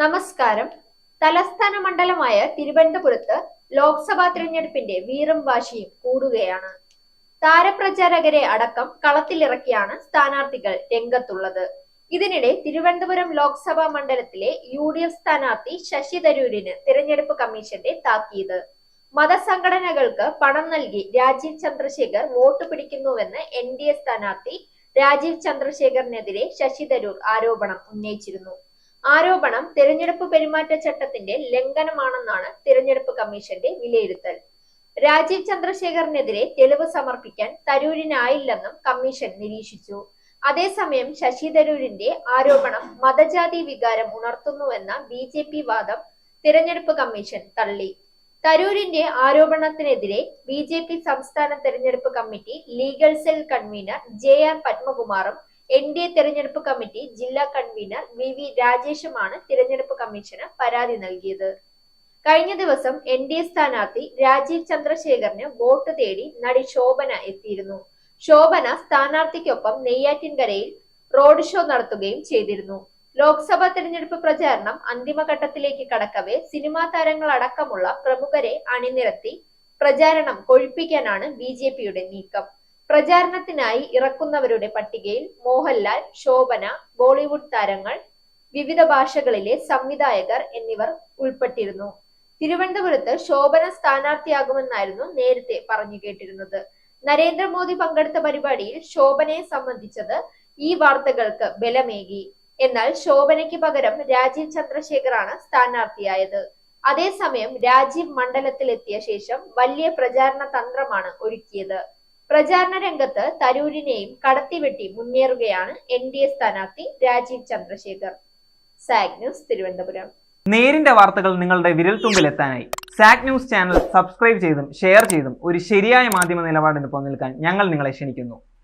നമസ്കാരം. തലസ്ഥാന മണ്ഡലമായ തിരുവനന്തപുരത്ത് ലോക്സഭാ തിരഞ്ഞെടുപ്പിന്റെ വീറും വാശിയും കൂടുകയാണ്. താരപ്രചാരകരെ അടക്കം കളത്തിലിറക്കിയാണ് സ്ഥാനാർത്ഥികൾ രംഗത്തുള്ളത്. ഇതിനിടെ തിരുവനന്തപുരം ലോക്സഭാ മണ്ഡലത്തിലെ യു ഡി എഫ് സ്ഥാനാർത്ഥി ശശി തരൂരിന് തിരഞ്ഞെടുപ്പ് കമ്മീഷന്റെ താക്കീത്. മതസംഘടനകൾക്ക് പണം നൽകി രാജീവ് ചന്ദ്രശേഖർ വോട്ട് പിടിക്കുന്നുവെന്ന് എൻ ഡി എ സ്ഥാനാർത്ഥി രാജീവ് ചന്ദ്രശേഖറിനെതിരെ ശശി തരൂർ ആരോപണം ഉന്നയിച്ചിരുന്നു. ആരോപണം തെരഞ്ഞെടുപ്പ് പെരുമാറ്റച്ചട്ടത്തിന്റെ ലംഘനമാണെന്നാണ് തിരഞ്ഞെടുപ്പ് കമ്മീഷന്റെ വിലയിരുത്തൽ. രാജീവ് ചന്ദ്രശേഖറിനെതിരെ തെളിവ് സമർപ്പിക്കാൻ തരൂരിനായില്ലെന്നും കമ്മീഷൻ നിരീക്ഷിച്ചു. അതേസമയം ശശി തരൂരിന്റെ ആരോപണം മതജാതി വികാരം ഉണർത്തുന്നുവെന്ന ബി ജെ പി വാദം തിരഞ്ഞെടുപ്പ് കമ്മീഷൻ തള്ളി. തരൂരിന്റെ ആരോപണത്തിനെതിരെ ബി ജെ പി സംസ്ഥാന തെരഞ്ഞെടുപ്പ് committee legal cell convener J R പത്മകുമാറും N D A തെരഞ്ഞെടുപ്പ് കമ്മിറ്റി ജില്ലാ കൺവീനർ വി വി രാജേഷുമാണ് തിരഞ്ഞെടുപ്പ് കമ്മീഷന് പരാതി നൽകിയത്. കഴിഞ്ഞ ദിവസം എൻ ഡി എ സ്ഥാനാർത്ഥി രാജീവ് ചന്ദ്രശേഖറിന് വോട്ട് തേടി നടി ശോഭന എത്തിയിരുന്നു. ശോഭന സ്ഥാനാർത്ഥിക്കൊപ്പം നെയ്യാറ്റിൻകരയിൽ റോഡ് ഷോ നടത്തുകയും ചെയ്തിരുന്നു. ലോക്സഭാ തെരഞ്ഞെടുപ്പ് പ്രചാരണം അന്തിമഘട്ടത്തിലേക്ക് കടക്കവേ സിനിമാ താരങ്ങളടക്കമുള്ള പ്രമുഖരെ അണിനിരത്തി പ്രചാരണം കൊഴുപ്പിക്കാനാണ് ബി ജെ പിയുടെ നീക്കം. പ്രചാരണത്തിനായി ഇറക്കുന്നവരുടെ പട്ടികയിൽ മോഹൻലാൽ ശോഭന ബോളിവുഡ് താരങ്ങൾ വിവിധ ഭാഷകളിലെ സംവിധായകർ എന്നിവർ ഉൾപ്പെട്ടിരുന്നു. തിരുവനന്തപുരത്ത് ശോഭന സ്ഥാനാർത്ഥിയാകുമെന്നായിരുന്നു നേരത്തെ പറഞ്ഞു കേട്ടിരുന്നത്. നരേന്ദ്രമോദി പങ്കെടുത്ത പരിപാടിയിൽ ശോഭനയെ സംബന്ധിച്ചത് ഈ വാർത്തകൾക്ക് ബലമേകി. എന്നാൽ ശോഭനയ്ക്ക് പകരം രാജീവ് ചന്ദ്രശേഖറാണ് സ്ഥാനാർത്ഥിയായത്. അതേസമയം രാജീവ് മണ്ഡലത്തിലെത്തിയ ശേഷം വലിയ പ്രചാരണ തന്ത്രമാണ് ഒരുക്കിയത്. പ്രചാരണ രംഗത്ത് തരൂരിനെയും കടത്തിവെട്ടി മുന്നേറുകയാണ് എൻ ഡി എ സ്ഥാനാർത്ഥി രാജീവ് ചന്ദ്രശേഖർ. സാഗ് ന്യൂസ് തിരുവനന്തപുരം. നേരിന്റെ വാർത്തകൾ നിങ്ങളുടെ വിരൽത്തുമ്പിൽ എത്താനായി സാക് ന്യൂസ് ചാനൽ സബ്സ്ക്രൈബ് ചെയ്തും ഷെയർ ചെയ്തും ഒരു ശരിയായ മാധ്യമ നിലപാടിന് നിൽക്കാൻ ഞങ്ങൾ നിങ്ങളെ ക്ഷണിക്കുന്നു.